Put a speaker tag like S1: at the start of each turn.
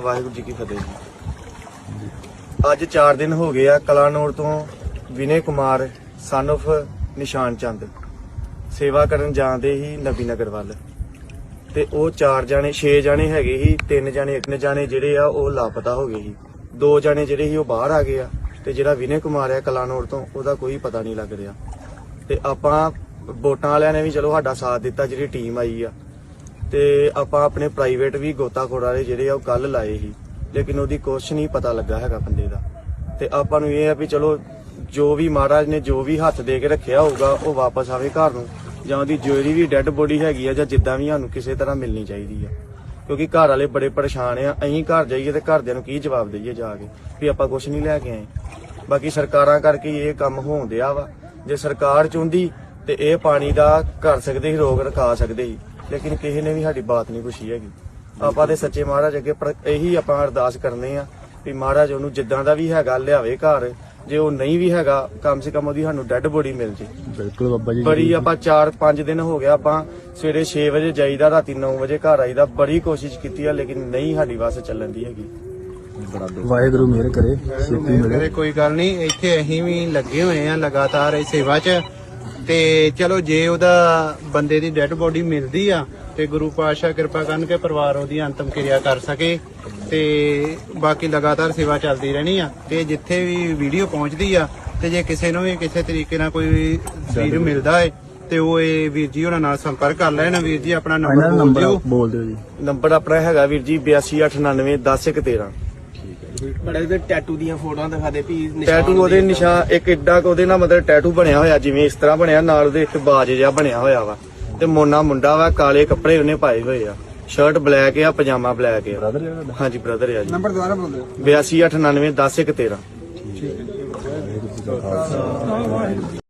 S1: ਵਾਹਿਗੁਰੂ ਜੀ ਕੀ ਫਤਿਹ ਜੀ। ਅੱਜ 4 ਦਿਨ ਹੋ ਗਏ ਆ ਕਲਾਨੌਰ ਤੋਂ ਵਿਨੇ ਕੁਮਾਰ, son of ਨਿਸ਼ਾਨ ਚੰਦ। ਸੇਵਾ ਕਰਨ ਜਾਂਦੇ ਹੀ ਨਬੀ ਨਗਰ ਵੱਲ। ਤੇ ਉਹ 4 ਜਾਣੇ 6 ਜਾਣੇ ਹੈਗੇ ਸੀ, ਤਿੰਨ ਜਾਣੇ, ਇੱਕ ਜਾਣੇ ਜਿਹੜੇ ਆ, ਉਹ ਲਾਪਤਾ ਹੋ ਗਏ ਸੀ। ਦੋ ਜਾਣੇ ਜਿਹੜੇ ਸੀ, ਉਹ ਬਾਹਰ ਆ ਗਏ ਆ। ਤੇ ਜਿਹੜਾ ਵਿਨੇ ਕੁਮਾਰ ਆ ਕਲਾਨੌਰ ਤੋਂ, ਉਹਦਾ ਕੋਈ ਪਤਾ ਨਹੀਂ ਲੱਗ ਰਿਹਾ। ਤੇ ਆਪਾਂ ਵੋਟਾਂ ਵਾਲਿਆਂ ਨੇ ਵੀ ਚਲੋ ਸਾਡਾ ਸਾਥ ਦਿੱਤਾ, ਜਿਹੜੀ ਟੀਮ ਆਈ ਆ। ਤੇ ਆਪਾਂ ਆਪਣੇ ਪ੍ਰਾਈਵੇਟ ਵੀ ਗੋਤਾਖੋਰ ਵਾਲੇ ਜਿਹੜੇ ਆ ਉਹ ਕੱਲ ਲਾਏ ਸੀ, ਲੇਕਿਨ ਉਹਦੀ ਕੁਛ ਨਹੀਂ ਪਤਾ ਲੱਗਾ ਹੈਗਾ ਬੰਦੇ ਦਾ। ਤੇ ਆਪਾਂ ਨੂੰ ਇਹ ਆ ਵੀ ਚਲੋ, ਜੋ ਵੀ ਮਹਾਰਾਜ ਨੇ ਜੋ ਵੀ ਹੱਥ ਦੇ ਕੇ ਰੱਖਿਆ ਹੋਊਗਾ, ਉਹ ਵਾਪਸ ਆਵੇ ਘਰ ਨੂੰ, ਜਾਂ ਉਹਦੀ ਜਿਹੜੀ ਵੀ ਡੈੱਡ ਬੋਡੀ ਹੈਗੀ ਆ ਜਾਂ ਜਿੱਦਾਂ ਵੀ ਸਾਨੂੰ ਕਿਸੇ ਤਰ੍ਹਾਂ ਮਿਲਣੀ ਚਾਹੀਦੀ ਆ। ਕਿਉਂਕਿ ਘਰ ਵਾਲੇ ਬੜੇ ਪਰੇਸ਼ਾਨ ਆ, ਅਸੀਂ ਘਰ ਜਾਈਏ ਤੇ ਘਰਦਿਆਂ ਨੂੰ ਕੀ ਜਵਾਬ ਦਈਏ ਜਾ ਕੇ, ਵੀ ਆਪਾਂ ਕੁਛ ਨਹੀਂ ਲੈ ਕੇ ਆਏ। ਬਾਕੀ ਸਰਕਾਰਾਂ ਕਰਕੇ ਇਹ ਕੰਮ ਹੋਣ ਦਿਆ ਵਾ। ਜੇ ਸਰਕਾਰ ਚਾਹੁੰਦੀ ਤੇ ਇਹ ਪਾਣੀ ਦਾ ਕਰ ਸਕਦੇ ਸੀ, ਰੋਗ ਰਖਾ ਸਕਦੇ ਸੀ। ਲੇਕਿਨ ਕਿਸੇ ਨੇ ਵੀ ਸਾਡੀ ਬਾਤ ਨਹੀਂ ਪੁੱਛੀ ਹੈਗੀ। ਆਪਾਂ ਤੇ ਸੱਚੇ ਮਹਾਰਾਜ ਅੱਗੇ ਪ੍ਰ- ਇਹੀ ਆਪਾਂ ਅਰਦਾਸ ਕਰਨੇ ਆ ਵੀ ਮਹਾਰਾਜ ਉਹਨੂੰ ਜਿੱਦਾਂ ਦਾ ਵੀ ਹੈਗਾ ਲਿਆਵੇ ਘਰ ਜੇ ਉਹ ਨਹੀਂ ਵੀ ਹੈਗਾ ਕਮ ਸੇ ਕਮ ਉਹਦੀ ਸਾਨੂੰ ਡੈੱਡ ਬੋਡੀ ਮਿਲ ਜੇ।
S2: ਬਿਲਕੁਲ ਬਾਬਾ ਜੀ
S1: ਬੜੀ ਆਪਾਂ 4-5 ਦਿਨ ਹੋ ਗਿਆ ਆਪਾਂ ਸਵੇਰੇ 6 ਵਜੇ ਜਾਈਦਾ ਰਾਤੀ 9 ਵਜੇ ਘਰ ਆਈਦਾ ਬੜੀ ਕੋਸ਼ਿਸ਼ ਕੀਤੀ ਆ ਲੇਕਿਨ ਨਹੀਂ ਸਾਡੀ ਵਾਸ ਚੱਲਣ ਦੀ ਹੈਗੀ।
S2: ਵਾਹਿਗੁਰੂ ਮਿਹਰ ਕਰੇ ਛੇਤੀ
S3: ਮੇਰੇ ਕੋਈ ਗੱਲ ਨਹੀਂ ਇੱਥੇ ਅਸੀਂ ਵੀ ਲੱਗੇ ਹੋਏ ਆ ਲਗਾਤਾਰ ਇਹ ਸੇਵਾ 'ਚ। ਤੇ ਚਲੋ ਜੇ ਉਹਦਾ ਬੰਦੇ ਦੀ ਡੈੱਡ ਬੋਡੀ ਮਿਲਦੀ ਆ ਤੇ ਗੁਰੂ ਪਾਤਸ਼ਾਹ ਕਿਰਪਾ ਕਰਨ ਕੇ ਪਰਿਵਾਰ ਉਹਦੀ ਅੰਤਮ ਕਿਰਿਆ ਕਰ ਸਕੇ ਤੇ ਬਾਕੀ ਲਗਾਤਾਰ ਸੇਵਾ ਚੱਲਦੀ ਰਹਿਣੀ ਆ। ਤੇ ਜਿੱਥੇ ਵੀ ਵੀਡੀਓ ਪਹੁੰਚਦੀ ਆ ਤੇ ਜੇ ਕਿਸੇ ਨੂੰ ਵੀ ਕਿਸੇ ਤਰੀਕੇ ਨਾਲ ਕੋਈ ਸਰੀਰ ਮਿਲਦਾ ਹੈ ਤੇ ਉਹ ਇਹ ਵੀਰ ਜੀ ਉਹਨਾਂ ਨਾਲ ਸੰਪਰਕ ਕਰ ਲੈਣ। ਵੀਰ ਜੀ ਆਪਣਾ ਨੰਬਰ ਬੋਲ ਦਿਓ।
S2: ਬੋਲ ਦਿਓ ਜੀ।
S1: ਨੰਬਰ ਆਪਣਾ ਹੈਗਾ ਵੀਰ ਜੀ 8299 10113
S4: ਬੜੇ ਦੇ ਟੈਟੂ ਦੀਆਂ ਫੋਟੋਆਂ ਦਿਖਾ ਦੇ ਵੀ ਨਿਸ਼ਾਨ
S1: ਟੈਟੂ ਉਹਦੇ ਨਿਸ਼ਾਨ ਇੱਕ ਏਡਾ ਕੁ ਉਹਦੇ ਨਾਲ ਮਤਲਬ ਟੈਟੂ ਬਣਿਆ ਹੋਇਆ ਜਿਵੇਂ ਇਸ ਤਰ੍ਹਾਂ ਬਣਿਆ ਨਾਲ ਉਹਦੇ ਇੱਕ ਬਾਜ ਜਿਹਾ ਬਣਿਆ ਹੋਇਆ ਵਾ। ਤੇ ਮੋਨਾ ਮੁੰਡਾ ਵਾ ਕਾਲੇ ਕੱਪੜੇ ਉਹਨੇ ਪਾਏ ਹੋਏ ਆ। ਸ਼ਰਟ ਬਲੈਕ ਆ ਪਜਾਮਾ ਬਲੈਕ ਆ।
S2: ਬ੍ਰਦਰ ਜਿਹੜਾ
S1: ਹਾਂਜੀ ਬ੍ਰਦਰ ਆ ਜੀ।
S3: ਨੰਬਰ ਦੁਬਾਰਾ ਬੋਲ। ਦਿਓ
S1: 8299 10113